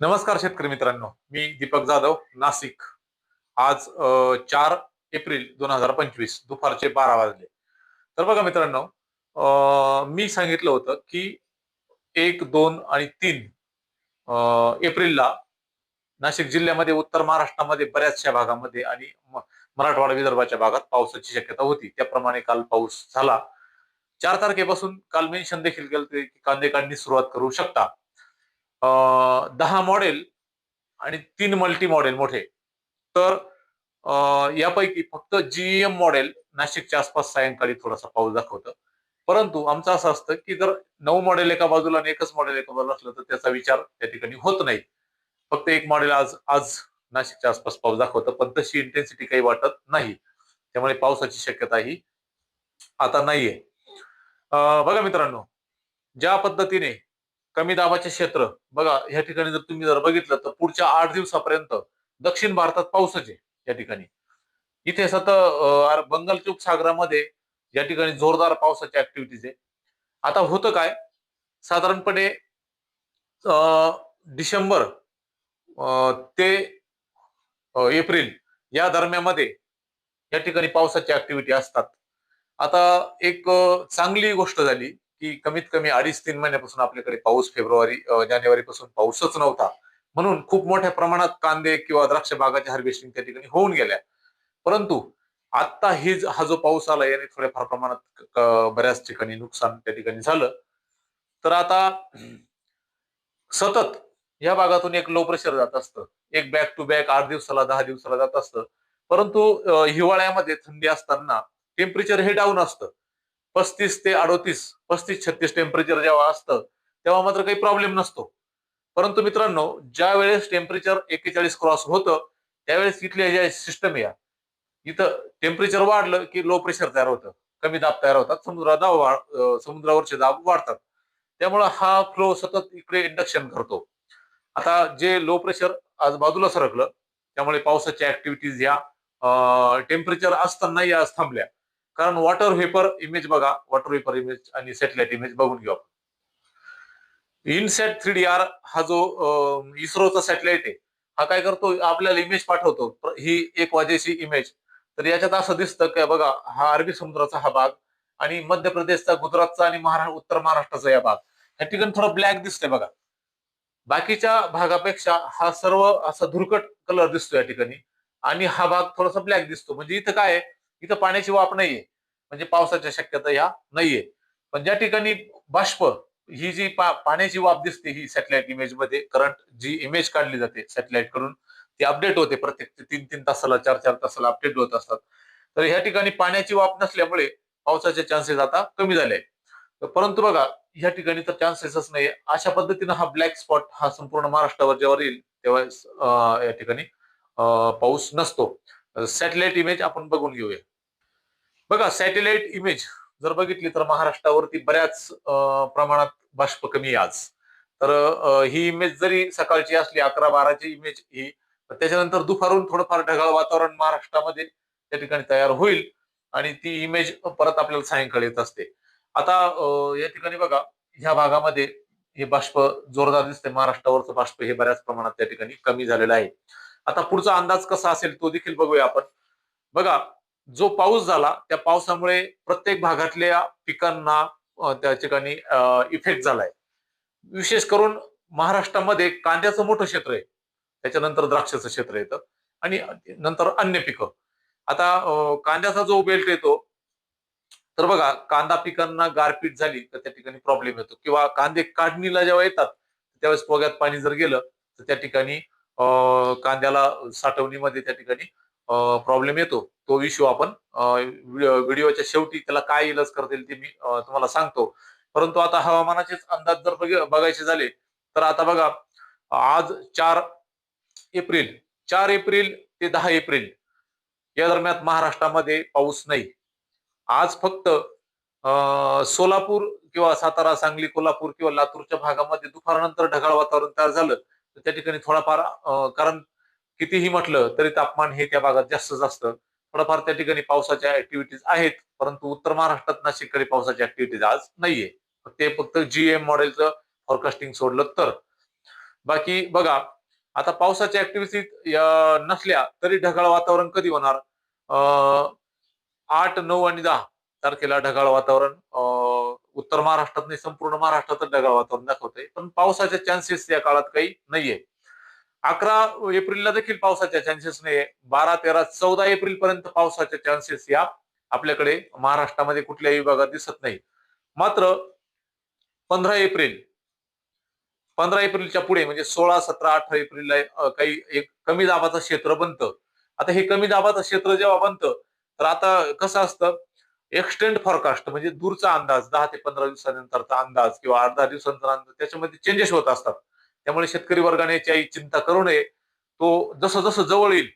नमस्कार शेतकरी मित्रांनो. मी दीपक जाधव नाशिक. आज चार एप्रिल दोन हजार पंचवीस दुपारचे बारा वाजले. तर बघा मित्रांनो मी सांगितलं होतं की एक दोन आणि तीन एप्रिलला नाशिक जिल्ह्यामध्ये उत्तर महाराष्ट्रामध्ये बऱ्याचशा भागामध्ये आणि म- मराठवाडा विदर्भाच्या भागात पावसाची शक्यता होती. त्याप्रमाणे काल पाऊस झाला. चार तारखेपासून काल मेन्शन देखील केलं की कांदे काढणी सुरुवात करू शकता. दहा मॉडेल आणि तीन मल्टी मॉडेल मोठे. तर यापैकी फक्त जीएम मॉडेल नाशिकच्या आसपास सायंकाळी थोडासा पाऊस दाखवतं. परंतु आमचं असं असतं की जर नऊ मॉडेल एका बाजूला आणि एकच मॉडेल एका बाजूला असलं तर त्याचा विचार त्या ठिकाणी होत नाही. फक्त एक मॉडेल आज आज नाशिकच्या आसपास पाऊस दाखवतं पण तशी इंटेन्सिटी काही वाटत नाही. त्यामुळे पावसाची शक्यता ही आता नाहीये. अं, बघा मित्रांनो ज्या पद्धतीने कमी दाबाचे क्षेत्र. बघा या ठिकाणी जर तुम्ही जर बघितलं तर पुढच्या आठ दिवसापर्यंत दक्षिण भारतात पाऊसच या ठिकाणी. इथे सतत बंगालच्या उपसागरामध्ये या ठिकाणी जोरदार पावसाची ऍक्टिव्हिटीज आहे. आता होतं काय? साधारणपणे डिसेंबर अं, ते एप्रिल या दरम्यामध्ये या ठिकाणी पावसाची ऍक्टिव्हिटी असतात. आता एक चांगली गोष्ट झाली. की कमीत कमी अडीच तीन महिन्यापासून आपल्याकडे पाऊस फेब्रुवारी जानेवारी पासून पाऊसच नव्हता. म्हणून खूप मोठ्या प्रमाणात कांदे किंवा द्राक्ष बागाचे हार्वेस्टिंग त्या ठिकाणी होऊन गेल्या. परंतु आता ही हा जो पाऊस आला याने थोड्याफार प्रमाणात बऱ्याच ठिकाणी नुकसान त्या ठिकाणी झालं. तर आता सतत या भागातून एक लो प्रेशर जात असतं. एक बॅक टू बॅक आठ दिवसाला दहा दिवसाला जात असतं. परंतु हिवाळ्यामध्ये थंडी असताना टेम्परेचर हे डाऊन असतं. पस्तीस ते अडोतीस पस्तीस छत्तीस टेम्परेचर जेव्हा असतं तेव्हा मात्र काही प्रॉब्लेम नसतो. परंतु मित्रांनो ज्या वेळेस टेम्परेचर एक्केचाळीस क्रॉस होतं त्यावेळेस इथल्या ज्या सिस्टम या इथं टेम्परेचर वाढलं की लो प्रेशर तयार होतं. कमी दाब तयार होतात समुद्रा दाब समुद्रावरचे दाब वाढतात. त्यामुळे हा फ्लो सतत इकडे इंडक्शन करतो. आता जे लो प्रेशर आज बाजूला सरकलं त्यामुळे पावसाच्या ऍक्टिव्हिटीज या टेम्परेचर असताना या आज थांबल्या. कारण वॉटर व्हेपर इमेज बघा वॉटर व्हेपर इमेज आणि सॅटेलाइट इमेज बघून घेऊ आपण. इनसॅट थ्री डी आर हा जो इस्रोचा सॅटेलाइट आहे हा काय करतो? आपल्याला इमेज पाठवतो. ही एक वाजेची इमेज तर याच्यात असं दिसतं की बघा हा अरबी समुद्राचा हा भाग आणि मध्य प्रदेशचा गुजरातचा आणि महाराष्ट्र उत्तर महाराष्ट्राचा या भाग. या ठिकाणी थोडा ब्लॅक दिसतोय बघा. बाकीच्या भागापेक्षा हा सर्व असा धुरकट कलर दिसतो या ठिकाणी. आणि हा भाग थोडासा ब्लॅक दिसतो. म्हणजे इथं काय आहे? इथं पाण्याची वाफ नाहीये. म्हणजे पावसाच्या शक्यता या नाहीये. पण ज्या ठिकाणी बाष्प ही जी पा- पाण्याची वाफ दिसते ही सॅटेलाइट इमेजमध्ये करंट जी इमेज काढली जाते सॅटेलाइटकडून ती अपडेट होते प्रत्येक तीन तीन तासाला चार चार तासाला अपडेट होत असतात. तर ह्या ठिकाणी पाण्याची वाफ नसल्यामुळे पावसाचे चान्सेस आता कमी झाले. परंतु बघा ह्या ठिकाणी तर चान्सेसच नाही अशा पद्धतीनं हा ब्लॅक स्पॉट हा संपूर्ण महाराष्ट्रावर जेव्हा येईल तेव्हा या ठिकाणी पाऊस नसतो. सॅटेलाइट इमेज आपण बघून घेऊया. बघा सॅटेलाइट इमेज जर बघितली तर महाराष्ट्रावरती बऱ्याच प्रमाणात बाष्प कमी आज. तर ही इमेज जरी सकाळची असली अकरा बाराची इमेज ही त्याच्यानंतर दुपारून थोडंफार ढगाळ वातावरण महाराष्ट्रामध्ये त्या ठिकाणी तयार होईल आणि ती इमेज परत आपल्याला सायंकाळी येत असते. आता या ठिकाणी बघा ह्या भागामध्ये हे बाष्प जोरदार दिसते महाराष्ट्रावरचं बाष्प हे बऱ्याच प्रमाणात त्या ठिकाणी कमी झालेलं आहे. आता पुढचा अंदाज कसा असेल तो देखील बघूया आपण. बघा जो पाऊस झाला त्या पावसामुळे प्रत्येक भागातल्या पिकांना त्या ठिकाणी इफेक्ट झालाय. विशेष करून महाराष्ट्रामध्ये कांद्याचं मोठं क्षेत्र आहे. त्याच्यानंतर द्राक्षाचं क्षेत्र येतं आणि नंतर अन्य पिकं. आता कांद्याचा जो बेल्ट येतो तर बघा कांदा पिकांना गारपीट झाली तर त्या ठिकाणी प्रॉब्लेम येतो. किंवा कांदे काढणीला जेव्हा येतात त्यावेळेस पोग्यात पाणी जर गेलं तर त्या ठिकाणी कांद्याला साठवणीमध्ये त्या ठिकाणी प्रॉब्लेम येतो. तो इश्यू आपण व्हिडिओच्या शेवटी त्याला काय इलाज करता येईल ते मी तुम्हाला सांगतो. परंतु आता हवामानाचेच अंदाज जर बघ- बघायचे झाले तर आता बघा आज चार एप्रिल चार एप्रिल ते दहा एप्रिल या दरम्यान महाराष्ट्रामध्ये पाऊस नाही. आज फक्त सोलापूर किंवा सातारा सांगली कोल्हापूर किंवा लातूरच्या भागामध्ये दुपारनंतर ढगाळ वातावरण तयार झालं. त्या ठिकाणी थोडाफार कारण कितीही म्हटलं तरी तापमान हे त्या भागात जास्तच असतं. थोडंफार त्या ठिकाणी पावसाच्या ऍक्टिव्हिटीज आहेत परंतु उत्तर महाराष्ट्रात नाशिककडे पावसाच्या ऍक्टिव्हिटीज आज नाहीये. ते फक्त जी एम मॉडेलचं फॉरकास्टिंग सोडलं तर. बाकी बघा आता पावसाच्या ऍक्टिव्हिटी नसल्या तरी ढगाळ वातावरण कधी होणार? आठ नऊ आणि दहा तारखेला ढगाळ वातावरण उत्तर महाराष्ट्रात नाही संपूर्ण महाराष्ट्रात ढगाळ वातावरण दाखवतंय. पण पावसाचे चान्सेस या काळात काही नाहीये. अकरा एप्रिलला देखील पावसाच्या चान्सेस नाहीये. बारा तेरा चौदा एप्रिल पर्यंत पावसाच्या चान्सेस या आपल्याकडे महाराष्ट्रामध्ये कुठल्याही विभागात दिसत नाही. मात्र पंधरा एप्रिल पंधरा एप्रिलच्या पुढे म्हणजे सोळा सतरा अठरा एप्रिलला काही एक कमी दाबाचं क्षेत्र बनतं. आता हे कमी दाबाचं क्षेत्र जेव्हा बनतं तर आता कसं असतं? एक्सटेंड फॉरकास्ट म्हणजे दूरचा अंदाज दहा ते पंधरा दिवसानंतरचा अंदाज किंवा अर्धा दिवसानंतर अंदाज त्याच्यामध्ये चेंजेस होत असतात. त्यामुळे शेतकरी वर्गाने याची चिंता करू नये. तो जसं जसं जवळ येईल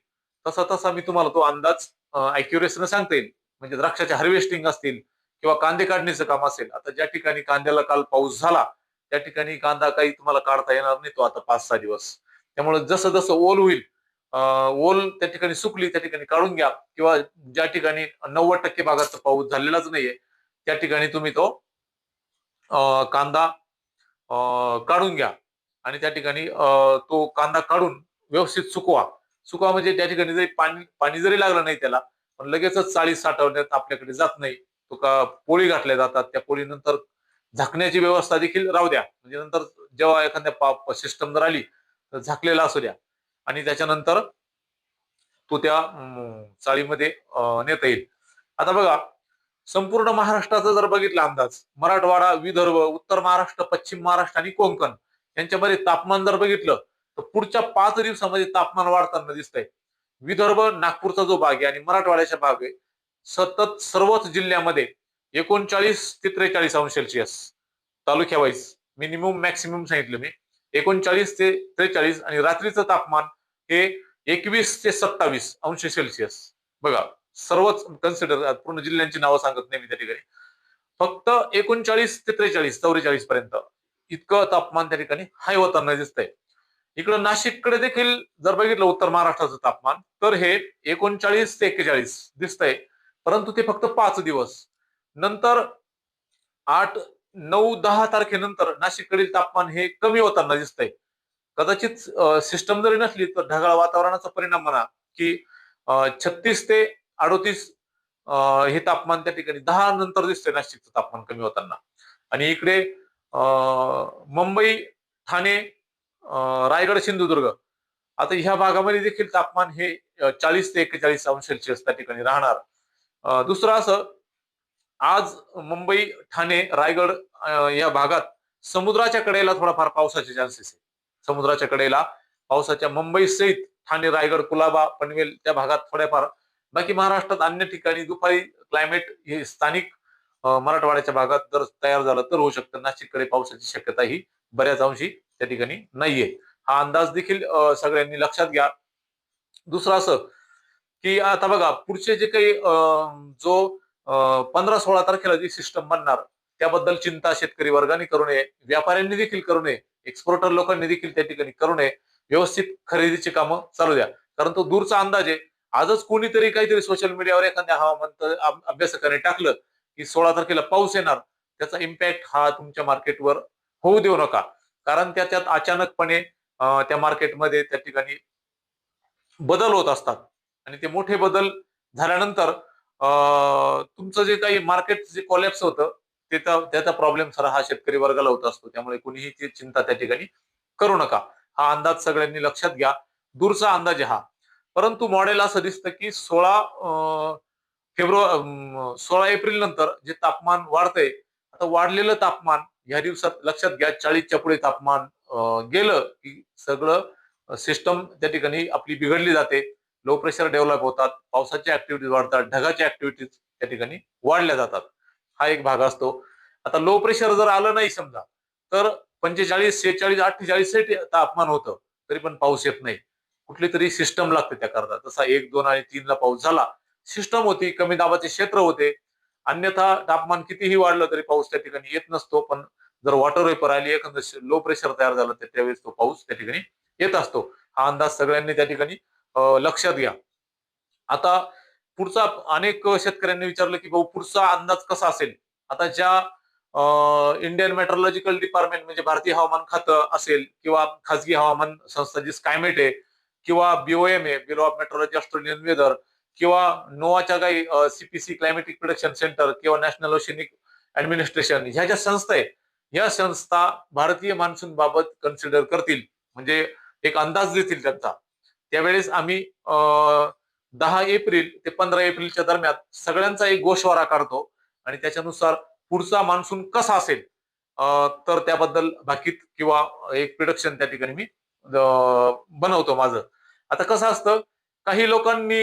तसा तसा मी तुम्हाला तो अंदाज अॅक्युरेसीने सांगता येईल. म्हणजे द्राक्षाचे हार्वेस्टिंग असतील किंवा कांदे काढण्याचं काम असेल आता ज्या ठिकाणी कांद्याला काल पाऊस झाला त्या ठिकाणी कांदा काही तुम्हाला काढता येणार नाही तो आता पाच सहा दिवस. त्यामुळे जसं जसं ओल होईल ओल त्या ठिकाणी सुकली त्या ठिकाणी काढून घ्या. किंवा ज्या ठिकाणी नव्वद टक्के भागाचा पाऊस झालेलाच नाहीये त्या ठिकाणी तुम्ही तो अं, कांदा अं, काढून घ्या. आणि त्या ठिकाणी अं, तो कांदा काढून व्यवस्थित सुकवा. सुकवा म्हणजे त्या ठिकाणी जरी पाणी पाणी जरी लागलं नाही त्याला पण लगेचच चाळी साठवण्यात आपल्याकडे जात नाही. तो का पोळी घातल्या जातात त्या पोळीनंतर झाकण्याची व्यवस्था देखील राहू द्या. म्हणजे नंतर जेव्हा एखाद्या सिस्टम जर आली तर झाकलेला असू द्या. आणि त्याच्यानंतर तो त्या चाळीमध्ये नेता येईल. आता बघा संपूर्ण महाराष्ट्राचा जर बघितला अंदाज मराठवाडा विदर्भ उत्तर महाराष्ट्र पश्चिम महाराष्ट्र आणि कोंकण यांच्यामध्ये तापमान जर बघितलं तर पुढच्या पाच दिवसामध्ये तापमान वाढताना दिसतंय. विदर्भ नागपूरचा जो भाग आहे आणि मराठवाड्याचा भाग आहे सतत सर्वच जिल्ह्यामध्ये एकोणचाळीस ते त्रेचाळीस अंश सेल्सिअस. तालुक्या वाईज मिनिमम मॅक्सिमम सांगितलं मी एकोणचाळीस ते त्रेचाळीस आणि रात्रीचं तापमान हे एकवीस ते सत्तावीस अंश सेल्सिअस. बघा सर्वच कन्सिडर पूर्ण जिल्ह्यांची नावं सांगत नाही मी त्या ठिकाणी. फक्त एकोणचाळीस ते त्रेचाळीस चौवेचाळीस पर्यंत. इतकं तापमान त्या ठिकाणी हाय होताना दिसतंय. इकडं नाशिककडे देखील जर बघितलं उत्तर महाराष्ट्राचं तापमान तर हे एकोणचाळीस ते एक्केचाळीस दिसतंय. परंतु ते फक्त पाच दिवस. नंतर आठ नऊ दहा तारखेनंतर नाशिककडील तापमान हे कमी होताना दिसतंय. कदाचित सिस्टम जरी नसली तर ढगाळ वातावरणाचा परिणाम म्हणा की छत्तीस ते अडोतीस हे तापमान त्या ठिकाणी दहा नंतर दिसते नाशिकचं तापमान कमी होताना. आणि इकडे अं, मुंबई ठाणे अं, रायगड सिंधुदुर्ग आता ह्या भागामध्ये देखील तापमान हे चाळीस ते एक्केचाळीस अंश सेल्सिअस त्या ठिकाणी राहणार. दुसरं असं आज मुंबई ठाणे रायगड या भागात समुद्राच्या कडेला थोडाफार पावसाचे चान्सेस आहे. समुद्राच्या कडेला पावसाच्या मुंबई सहित ठाणे रायगड कुलाबा पनवेल त्या भागात थोड्याफार बाकी महाराष्ट्रात अन्य ठिकाणी दुपारी क्लायमेट हे स्थानिक मराठवाड्याच्या भागात जर तयार झालं तर होऊ शकतं. नाशिककडे पावसाची शक्यता ही बऱ्याच अंशी त्या ठिकाणी नाहीये. हा अंदाज देखील सगळ्यांनी लक्षात घ्या. दुसरं असं की आता बघा पुढचे जे काही अं, जो पंधरा सोळा तारखेला जी सिस्टम बनणार त्याबद्दल चिंता शेतकरी वर्गाने करू नये व्यापाऱ्यांनी देखील करू नये. एक्सपोर्टर लोकांनी देखील त्या ठिकाणी करू नये. व्यवस्थित खरेदीची कामं चालू द्या. कारण तो दूरचा अंदाज आहे आजच कोणीतरी काहीतरी सोशल मीडियावर एखाद्या हवामान अभ्यासकाने टाकलं की सोळा तारखेला पाऊस येणार. त्याचा इम्पॅक्ट हा तुमच्या मार्केटवर होऊ देऊ नका. कारण त्या त्यात अचानकपणे त्या मार्केटमध्ये त्या ठिकाणी बदल होत असतात. आणि ते मोठे बदल झाल्यानंतर तुमचं जे काही मार्केट जे कॉलेप्स होतं त्याचा त्याचा प्रॉब्लेम सारा हा शेतकरी वर्गाला होत असतो. त्यामुळे कुणीही ती चिंता त्या ठिकाणी करू नका. हा अंदाज सगळ्यांनी लक्षात घ्या. दूरचा अंदाज हा. परंतु मॉडेल असं दिसतं की सोळा फेब्रुवारी सोळा एप्रिल नंतर जे तापमान वाढतंय आता वाढलेलं तापमान ह्या दिवसात लक्षात घ्या चाळीसच्या पुढे तापमान गेलं की सगळं सिस्टम त्या ठिकाणी आपली बिघडली जाते. लो प्रेशर डेव्हलप होतात. पावसाच्या ऍक्टिव्हिटीज वाढतात. ढगाच्या ऍक्टिव्हिटीज त्या ठिकाणी वाढल्या जातात. हा एक भाग असतो. आता लो प्रेशर जर आलं नाही समजा तर पंचेचाळीस शेहेचाळीस अठ्ठेचाळीस तापमान होतं तरी पण पाऊस येत नाही. कुठली तरी सिस्टम लागते त्याकरता तसा एक दोन आणि तीनला पाऊस झाला सिस्टम होती कमी दाबाचे क्षेत्र होते. अन्यथा तापमान कितीही वाढलं तरी पाऊस त्या ठिकाणी येत नसतो पण जर वॉटर वेपर आली एखादं लो प्रेशर तयार झालं तर त्यावेळेस तो पाऊस त्या ठिकाणी येत असतो. हा अंदाज सगळ्यांनी त्या ठिकाणी लक्षात घ्या. आता पुढचा अनेक शेतकऱ्यांनी विचारलं की भाऊ पुढचा अंदाज कसा असेल? आता ज्या इंडियन मेट्रोलॉजिकल डिपार्टमेंट म्हणजे भारतीय हवामान खातं असेल किंवा खासगी हवामान संस्था जी स्कायमेट आहे किंवा बीओएम आहे bureau of meteorology Australian weather किंवा नोवाच्या काही सीपीसी क्लायमेटिक प्रोडक्शन सेंटर किंवा नॅशनल ओशनिक ऍडमिनिस्ट्रेशन ह्या ज्या संस्था आहेत या संस्था भारतीय मान्सून बाबत कन्सिडर करतील. म्हणजे एक अंदाज देतील त्यांचा. त्यावेळेस आम्ही दहा एप्रिल ते पंधरा एप्रिलच्या दरम्यान सगळ्यांचा एक गोषवारा काढतो आणि त्याच्यानुसार पुढचा मान्सून कसा असेल तर त्याबद्दल भाकीत किंवा एक प्रिडक्शन त्या ठिकाणी मी बनवतो माझं. आता कसं असतं काही लोकांनी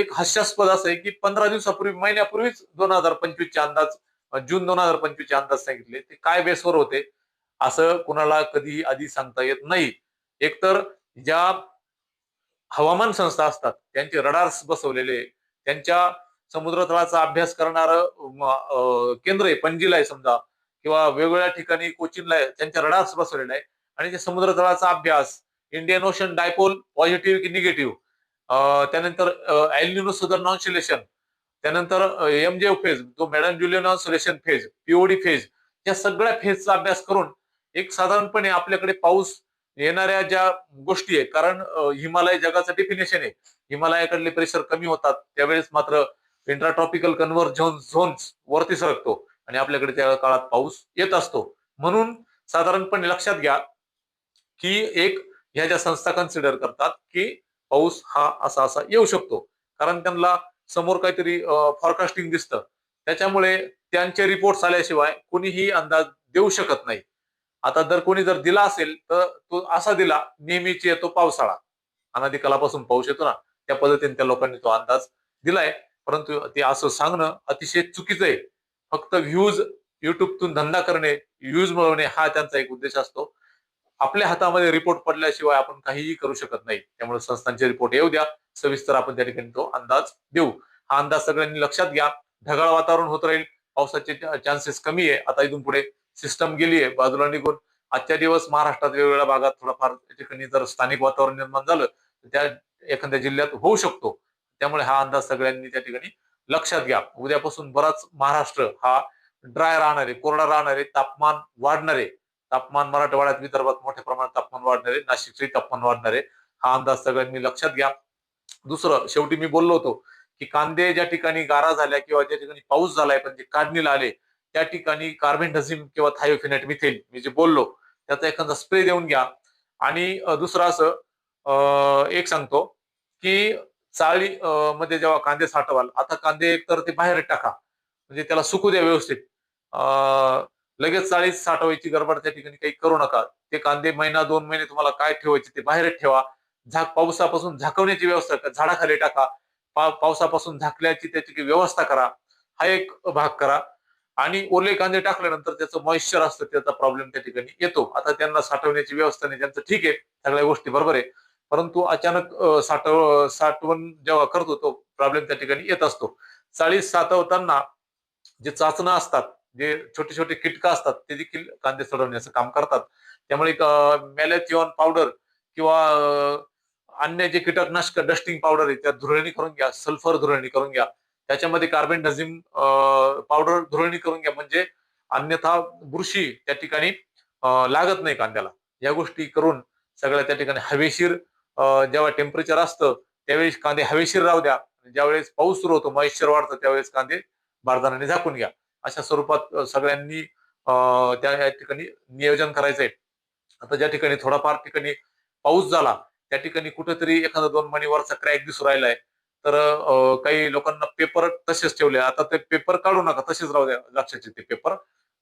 एक हास्यास्पद असं आहे की पंधरा दिवसापूर्वी महिन्यापूर्वीच दोन हजार पंचवीसचे अंदाज जून दोन हजार पंचवीसचे अंदाज सांगितले. ते काय बेसवर होते असं कुणाला कधी आधी सांगता येत नाही. एकतर ज्या हवामान संस्था असतात. त्यांचे रडार्स बसवलेले त्यांच्या समुद्र तळाचा अभ्यास करणार केंद्र आहे पणजीला आहे समजा किंवा वेगवेगळ्या ठिकाणी कोचिनला आहे त्यांच्या रडार्स बसवलेले आहे. आणि ते समुद्र तळाचा अभ्यास इंडियन ओशन डायपोल पॉझिटिव्ह की निगेटिव्ह त्यानंतर एल्युनो सदर ऑन्सिलेशन त्यानंतर एम जे फेज जो Madden Julian oscillation phase POD phase या सगळ्या फेजचा अभ्यास करून एक साधारणपणे आपल्याकडे पाऊस येणाऱ्या ज्या गोष्टी आहेत कारण हिमालय जगाचं डेफिनेशन आहे. हिमालयाकडले प्रेशर कमी होतात त्यावेळेस मात्र इंट्राट्रॉपिकल कन्व्हर झोन झोन्स वरती सरकतो आणि आपल्याकडे त्या काळात पाऊस येत असतो. म्हणून साधारणपणे लक्षात घ्या की एक ह्या ज्या संस्था कन्सिडर करतात की पाऊस हा असा असा येऊ शकतो. कारण त्यांना समोर काहीतरी फॉरकास्टिंग दिसतं. त्याच्यामुळे त्यांचे रिपोर्ट्स आल्याशिवाय कोणीही अंदाज देऊ शकत नाही. आता जर कोणी जर दिला असेल तर तो असा दिला नेहमीची येतो पावसाळा. अनादिकालापासून पाऊस येतो ना त्या पद्धतीने त्या लोकांनी तो अंदाज दिलाय. परंतु ते असं सांगणं अतिशय चुकीचं आहे. फक्त व्ह्यूज युट्यूबतून धंदा करणे व्ह्यूज मिळवणे हा त्यांचा एक उद्देश असतो. आपल्या हातामध्ये रिपोर्ट पडल्याशिवाय आपण काहीही करू शकत नाही. त्यामुळे संस्थांचे रिपोर्ट येऊ द्या. सविस्तर आपण त्या ठिकाणी तो अंदाज देऊ. हा अंदाज सगळ्यांनी लक्षात घ्या. ढगाळ वातावरण होत राहील. पावसाचे चान्सेस कमी आहे. आता इथून पुढे सिस्टम गेली आहे बाजूला निघून. आजच्या दिवस महाराष्ट्रात वेगवेगळ्या भागात थोडाफार त्या ठिकाणी जर स्थानिक वातावरण निर्माण झालं तर त्या एखाद्या जिल्ह्यात होऊ शकतो. त्यामुळे हा अंदाज सगळ्यांनी त्या ठिकाणी लक्षात घ्या. उद्यापासून बराच महाराष्ट्र हा ड्राय राहणारे कोरडा राहणारे तापमान वाढणारे तापमान मराठवाड्यात विदर्भात मोठ्या प्रमाणात तापमान वाढणारे नाशिकचे तापमान वाढणारे हा अंदाज सगळ्यांनी लक्षात घ्या. दुसरं शेवटी मी बोललो होतो की कांदे ज्या ठिकाणी गारा झाल्या किंवा ज्या ठिकाणी पाऊस झालाय पण जे काढणीला आले त्या ठिकाणी कार्बेंडझिम किंवा थायोफिनेट मिथेल मी जे बोललो त्याचा एखादा स्प्रे देऊन घ्या. आणि दुसरं असं एक सांगतो की चाळी मध्ये जेव्हा कांदे साठवाल आता कांदे एकतर ते बाहेर टाका. म्हणजे त्याला सुकू द्या व्यवस्थित. अं, लगेच चाळीत साठवायची गडबड त्या ठिकाणी काही करू नका. ते कांदे महिना दोन महिने तुम्हाला काय ठेवायचे ते बाहेर ठेवा. झाक पावसापासून झाकवण्याची व्यवस्था करा. झाडाखाली टाका. पावसापासून झाकल्याची त्याची व्यवस्था करा. हा एक भाग करा. आणि ओले कांदे टाकल्यानंतर त्याचं मॉइश्चर असतं त्याचा प्रॉब्लेम त्या ठिकाणी येतो. आता त्यांना साठवण्याची व्यवस्था नाही त्यांचं ठीक आहे सगळ्या गोष्टी बरोबर आहे. परंतु अचानक साठव साठवण जेव्हा करतो तो प्रॉब्लेम त्या ठिकाणी येत असतो. चाळीस साठवताना जे चाचणं असतात जे छोटे छोटे कीटकं असतात ते देखील कांदे सडवण्याचं काम करतात. त्यामुळे मॅलेथिओन पावडर किंवा अन्य जे कीटकनाशक डस्टिंग पावडर आहे त्या धुरळणी करून घ्या सल्फर धुरळणी करून घ्या. त्याच्यामध्ये कार्बन डझिम पावडर धुरळणी करून घ्या. म्हणजे अन्यथा बुरशी त्या ठिकाणी अं, लागत नाही कांद्याला. या गोष्टी करून सगळ्या त्या ठिकाणी हवेशीर अं, जेव्हा टेम्परेचर असतं त्यावेळेस कांदे हवेशीर राहू द्या. ज्यावेळेस पाऊस सुरू होतो मॉइश्चर वाढतं त्यावेळेस कांदे बारदानाने झाकून घ्या. अशा स्वरूपात सगळ्यांनी त्या या ठिकाणी नियोजन करायचंय. आता ज्या ठिकाणी थोडाफार ठिकाणी पाऊस झाला त्या ठिकाणी कुठेतरी एखादा दोन महिने वरचा क्रॅक दिसू राहिलाय. तर काही लोकांना पेपर तसेच ठेवले. आता ते पेपर काढू नका. तसेच राहू द्या. लक्षाचे ते पेपर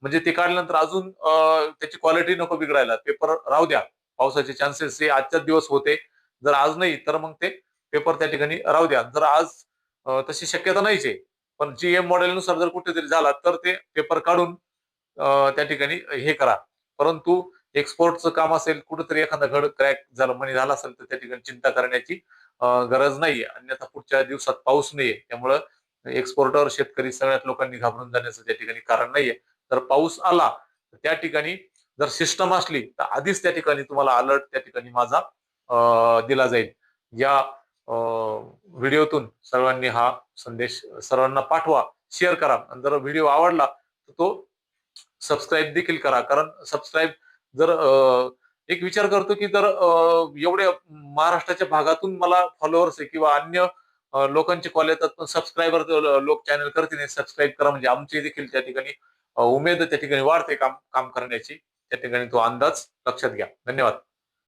म्हणजे ते काढल्यानंतर अजून त्याची क्वालिटी नको बिघडायला. पेपर राहू द्या. पावसाचे चान्सेस हे आजच्याच दिवस होते. जर आज नाही तर मग ते पेपर त्या ठिकाणी राहू द्या. जर आज तशी शक्यता नाहीच आहे. पण जीएम मॉडेलनुसार जर कुठेतरी झाला तर ते पेपर काढून त्या ठिकाणी हे करा. परंतु एक्सपोर्टचं काम असेल कुठेतरी एखादा घड क्रॅक झालं मनी झाला असेल तर त्या ठिकाणी चिंता करण्याची गरज नाही अन्यथा पुढच्या दिवसात पाऊस नाहीये. त्यामुळं एक्सपोर्टर शेतकरी सगळ्यात लोकांनी घाबरून जाण्याचं त्या ठिकाणी कारण नाहीये. जर पाऊस आला तर त्या ठिकाणी जर सिस्टम असली तर आधीच त्या ठिकाणी तुम्हाला अलर्ट त्या ठिकाणी माझा दिला जाईल. या व्हिडिओतून सर्वांनी हा संदेश सर्वांना पाठवा शेअर करा. आणि जर व्हिडिओ आवडला तर तो सबस्क्राईब देखील करा. कारण सबस्क्राईब जर एक विचार करतो की जर एवढ्या महाराष्ट्राच्या भागातून मला फॉलोअर्स आहे किंवा अन्य लोकांचे कॉल येतात पण सबस्क्रायबर लोक चॅनल करतील सबस्क्राईब करा. म्हणजे आमची देखील त्या ठिकाणी उमेद त्या ठिकाणी वाढते काम काम करण्याची. त्या ठिकाणी तो अंदाज लक्षात घ्या. धन्यवाद.